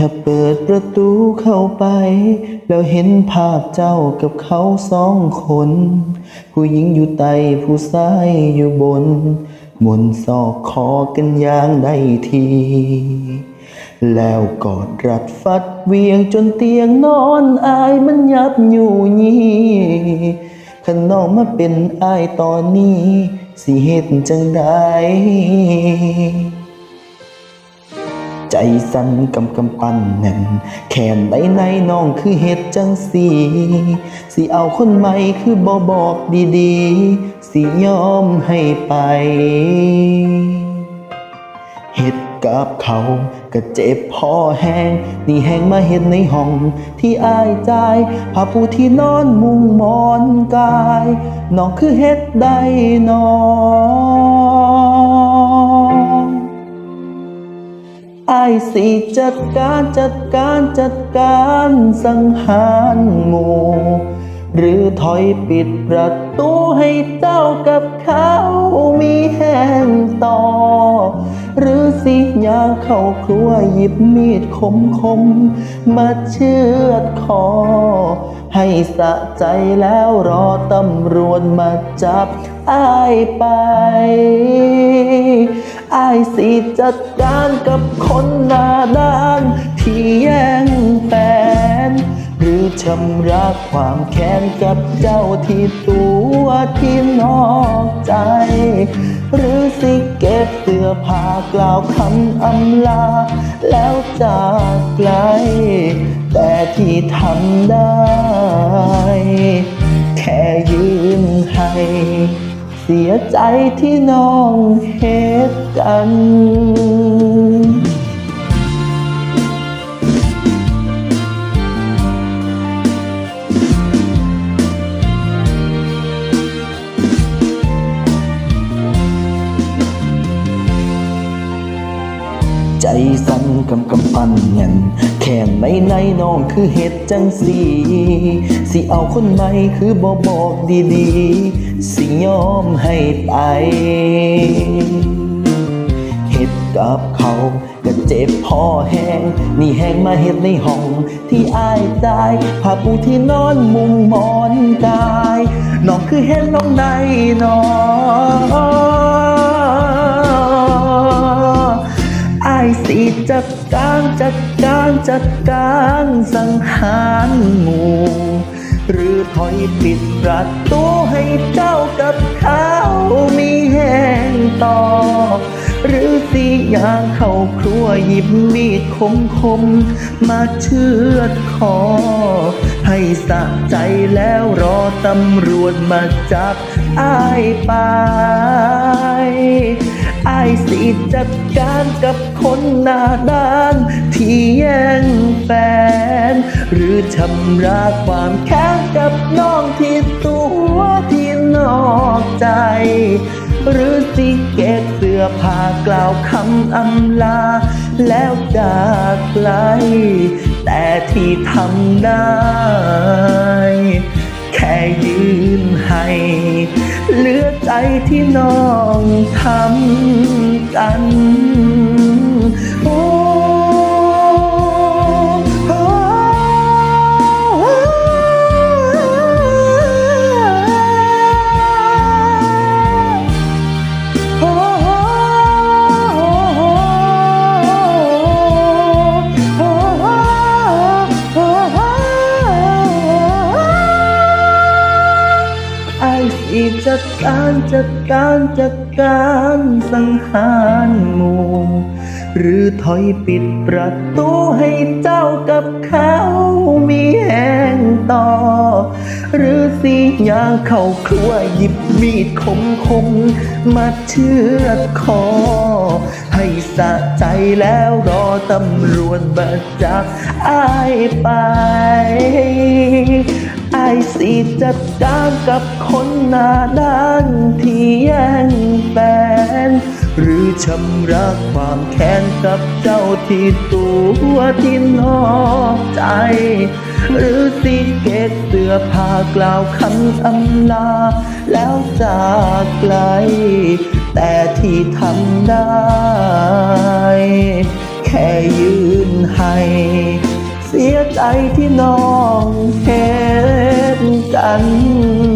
ถ้าเปิดประตูเข้าไป แล้วเห็นภาพเจ้ากับเขาสองคน ผู้หญิงอยู่ใต้ผู้ชายอยู่บนบนซอกคอกันอย่างได้ที แล้วกอดรัดฟัดเวียงจนเตียงนอนอายมันยับอยู่ยี่ขันน้องมาเป็นอายตอนนี้ สิเหตุจังไดใจ สั่นกำกำปั้นแน่นแขนในในน้องคือเฮ็ดจังสีสิเอาคนใหม่คือบ่บอกดีๆ สิยอมให้ไปเฮ็ดกับเขาก็เจ็บพอแห้ง นี่แห้งมาเฮ็ดในห้องที่อายใจผ้าปูที่นอนมุงมอนกาย น้องคือเฮ็ดได้นอง ไอ้ายสิจัดการจัดการจัดการสังหารหมู่ หรือถอยปิดประตูให้เจ้ากับเขามีแห้งต่อ หรือสิยางเข้าครัวหยิบมีดคมคมๆมาเชือดคอ ให้สะใจแล้วรอตำรวจมาจับอ้ายไป อายสิจัดการกับคนหน้าด้านที่แย่งแฟน หรือชำระความแค้นกับเจ้าที่ตัวที่นอกใจ หรือสิเก็บเสื้อผ้ากล่าวคำอำลา แล้วจากไกล แต่ที่ทำได้ แค่ยืนให้ สียใจที่น้องเหตุกันใจสั่นกำกำ ปันเงินแค่ในในน้องคือเหตุจังสีสิเอาคนใหม่คือบ่บอกดีๆ สิยอมให้ไปเฮ็ดกับเขาก็เจ็บพอแห้ง นี่แห้งมาเฮ็ดในห้องที่อายตายผ้าปูที่นอนมุงมอนกาย น้องคือเห็นน้องในน้อง จัดการจัดการจัดการสังหารหมู่ หรือถอยปิดประตูให้เจ้ากับเขามีแห้งต่อ หรือสิยางเข้าครัวหยิบมีดคมคมๆมาเชือดคอ ให้สะใจแล้วรอตำรวจมาจับอ้ายไป อายสิจัดการกับคนหน้าด้าน ที่แย่งแฟน หรือชำระความแค้นกับน้องที่ตัวที่นอกใจ หรือสิเก็บเสื้อผ้ากล่าวคำอำลา แล้วจากไกล แต่ที่ทำได้ ที่น้องทำกัน จัดการจัดการจัดการสังหารหมู่ หรือถอยปิดประตูให้เจ้ากับเขามีแห่งต่อ หรือสิยางเข้าครัวหยิบมีดคมคมๆมาเชือดคอ ให้สะใจแล้วรอตำรวจมาจับอ้ายไป สิจัดการกับคนหน้าด้านที่แย่งแฟน หรือชำระความแค้นกับเจ้าที่ตัวที่นอกใจ หรือสิเก็บเสื้อผ้ากล่าวคำอำลา แล้วจากไกล แต่ที่ทำได้ แค่ยืนให้ เสียใจที่นอน กัน